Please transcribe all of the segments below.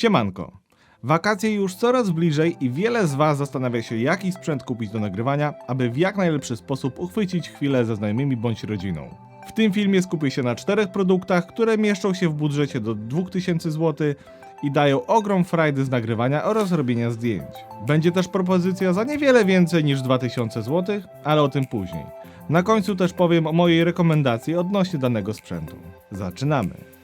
Siemanko. Wakacje już coraz bliżej i wiele z Was zastanawia się, jaki sprzęt kupić do nagrywania, aby w jak najlepszy sposób uchwycić chwilę ze znajomymi bądź rodziną. W tym filmie skupię się na czterech produktach, które mieszczą się w budżecie do 2000 zł i dają ogrom frajdy z nagrywania oraz robienia zdjęć. Będzie też propozycja za niewiele więcej niż 2000 zł, ale o tym później. Na końcu też powiem o mojej rekomendacji odnośnie danego sprzętu. Zaczynamy.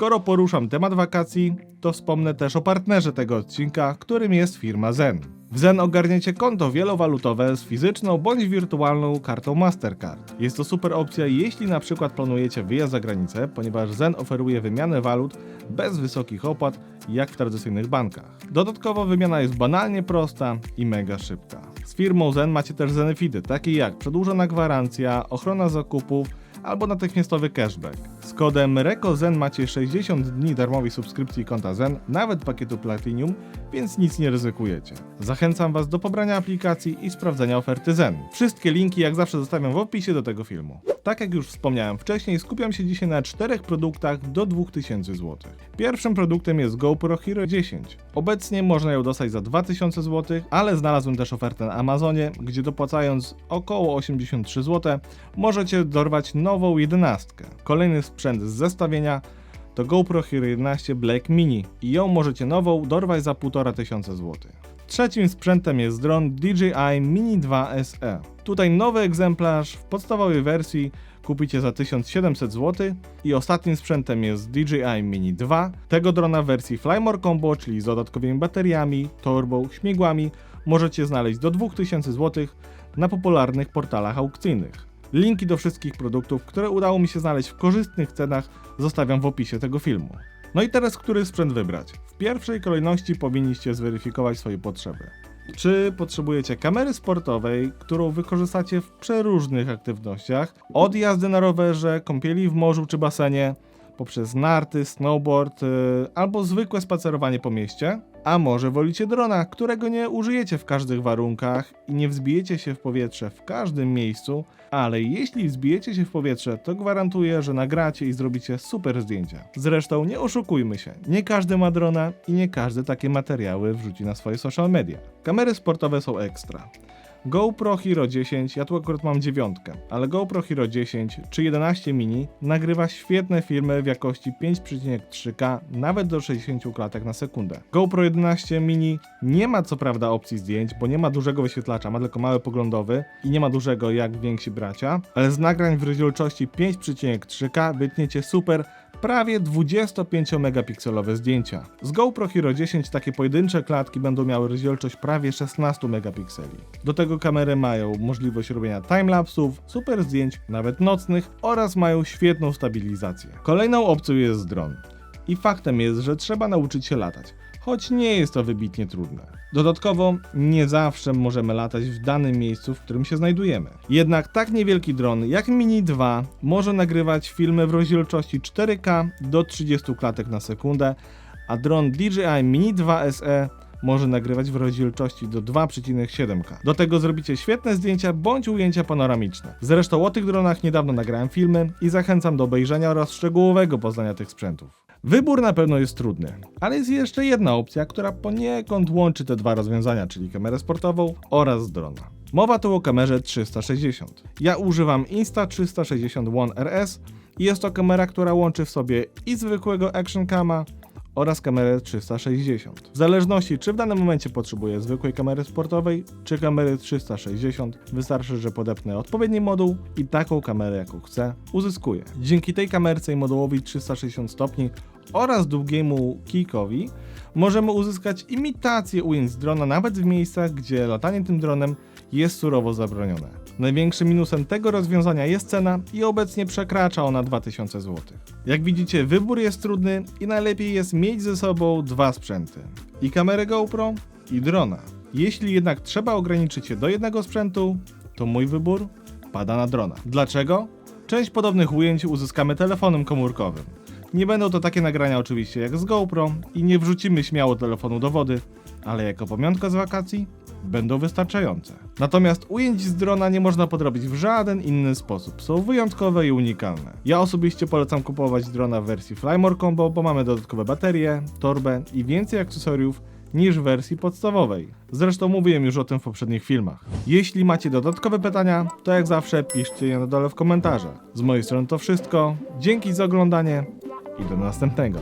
Skoro poruszam temat wakacji, to wspomnę też o partnerze tego odcinka, którym jest firma Zen. W Zen ogarniecie konto wielowalutowe z fizyczną bądź wirtualną kartą Mastercard. Jest to super opcja, jeśli na przykład planujecie wyjazd za granicę, ponieważ Zen oferuje wymianę walut bez wysokich opłat, jak w tradycyjnych bankach. Dodatkowo wymiana jest banalnie prosta i mega szybka. Z firmą Zen macie też benefity, takie jak przedłużona gwarancja, ochrona zakupów, albo natychmiastowy cashback. Z kodem REKOZEN macie 60 dni darmowej subskrypcji konta Zen, nawet pakietu Platinum, więc nic nie ryzykujecie. Zachęcam Was do pobrania aplikacji i sprawdzenia oferty Zen. Wszystkie linki jak zawsze zostawiam w opisie do tego filmu. Tak jak już wspomniałem wcześniej, skupiam się dzisiaj na czterech produktach do 2000 zł. Pierwszym produktem jest GoPro Hero 10. Obecnie można ją dostać za 2000 zł, ale znalazłem też ofertę na Amazonie, gdzie dopłacając około 83 zł możecie dorwać nową 11. Kolejny sprzęt z zestawienia to GoPro Hero 11 Black Mini i ją możecie nową dorwać za 1500 zł. Trzecim sprzętem jest dron DJI Mini 2 SE. Tutaj nowy egzemplarz w podstawowej wersji kupicie za 1700 zł i ostatnim sprzętem jest DJI Mini 2. Tego drona w wersji Flymore Combo, czyli z dodatkowymi bateriami, torbą, śmigłami możecie znaleźć do 2000 zł na popularnych portalach aukcyjnych. Linki do wszystkich produktów, które udało mi się znaleźć w korzystnych cenach, zostawiam w opisie tego filmu. No i teraz, który sprzęt wybrać? W pierwszej kolejności powinniście zweryfikować swoje potrzeby. Czy potrzebujecie kamery sportowej, którą wykorzystacie w przeróżnych aktywnościach, od jazdy na rowerze, kąpieli w morzu czy basenie, poprzez narty, snowboard yy, albo zwykłe spacerowanie po mieście? A może wolicie drona, którego nie użyjecie w każdych warunkach i nie wzbijecie się w powietrze w każdym miejscu, ale jeśli wzbijecie się w powietrze, to gwarantuję, że nagracie i zrobicie super zdjęcia. Zresztą nie oszukujmy się, nie każdy ma drona i nie każdy takie materiały wrzuci na swoje social media. Kamery sportowe są ekstra. GoPro Hero 10, ja tu akurat mam dziewiątkę, ale GoPro Hero 10 czy 11 mini nagrywa świetne filmy w jakości 5,3K, nawet do 60 klatek na sekundę. GoPro 11 mini nie ma co prawda opcji zdjęć, bo nie ma dużego wyświetlacza, ma tylko mały poglądowy i nie ma dużego jak więksi bracia, ale z nagrań w rozdzielczości 5,3K wytniecie super prawie 25-megapikselowe zdjęcia. Z GoPro Hero 10 takie pojedyncze klatki będą miały rozdzielczość prawie 16 megapikseli. Do tego kamery mają możliwość robienia timelapsów, super zdjęć, nawet nocnych oraz mają świetną stabilizację. Kolejną opcją jest dron. I faktem jest, że trzeba nauczyć się latać choć nie jest to wybitnie trudne. Dodatkowo, nie zawsze możemy latać w danym miejscu, w którym się znajdujemy. Jednak tak niewielki dron jak Mini 2 może nagrywać filmy w rozdzielczości 4K do 30 klatek na sekundę, a dron DJI Mini 2 SE może nagrywać w rozdzielczości do 2,7K. Do tego zrobicie świetne zdjęcia bądź ujęcia panoramiczne. Zresztą o tych dronach niedawno nagrałem filmy i zachęcam do obejrzenia oraz szczegółowego poznania tych sprzętów. Wybór na pewno jest trudny, ale jest jeszcze jedna opcja, która poniekąd łączy te dwa rozwiązania, czyli kamerę sportową oraz drona. Mowa tu o kamerze 360. Ja używam Insta360 One RS i jest to kamera, która łączy w sobie i zwykłego action cama oraz kamerę 360. W zależności czy w danym momencie potrzebuję zwykłej kamery sportowej, czy kamery 360, wystarczy, że podepnę odpowiedni moduł i taką kamerę jaką chcę uzyskuję. Dzięki tej kamerce i modułowi 360 stopni oraz długiemu kijkowi możemy uzyskać imitację ujęć z drona nawet w miejscach, gdzie latanie tym dronem jest surowo zabronione. Największym minusem tego rozwiązania jest cena i obecnie przekracza ona 2000 zł. Jak widzicie, wybór jest trudny i najlepiej jest mieć ze sobą dwa sprzęty: i kamerę GoPro, i drona. Jeśli jednak trzeba ograniczyć się do jednego sprzętu, to mój wybór pada na drona. Dlaczego? Część podobnych ujęć uzyskamy telefonem komórkowym. Nie będą to takie nagrania oczywiście jak z GoPro i nie wrzucimy śmiało telefonu do wody, ale jako pamiątka z wakacji będą wystarczające. Natomiast ujęć z drona nie można podrobić w żaden inny sposób. Są wyjątkowe i unikalne. Ja osobiście polecam kupować drona w wersji Flymore Combo, bo mamy dodatkowe baterie, torbę i więcej akcesoriów niż w wersji podstawowej. Zresztą mówiłem już o tym w poprzednich filmach. Jeśli macie dodatkowe pytania, to jak zawsze piszcie je na dole w komentarzach. Z mojej strony to wszystko. Dzięki za oglądanie i do następnego.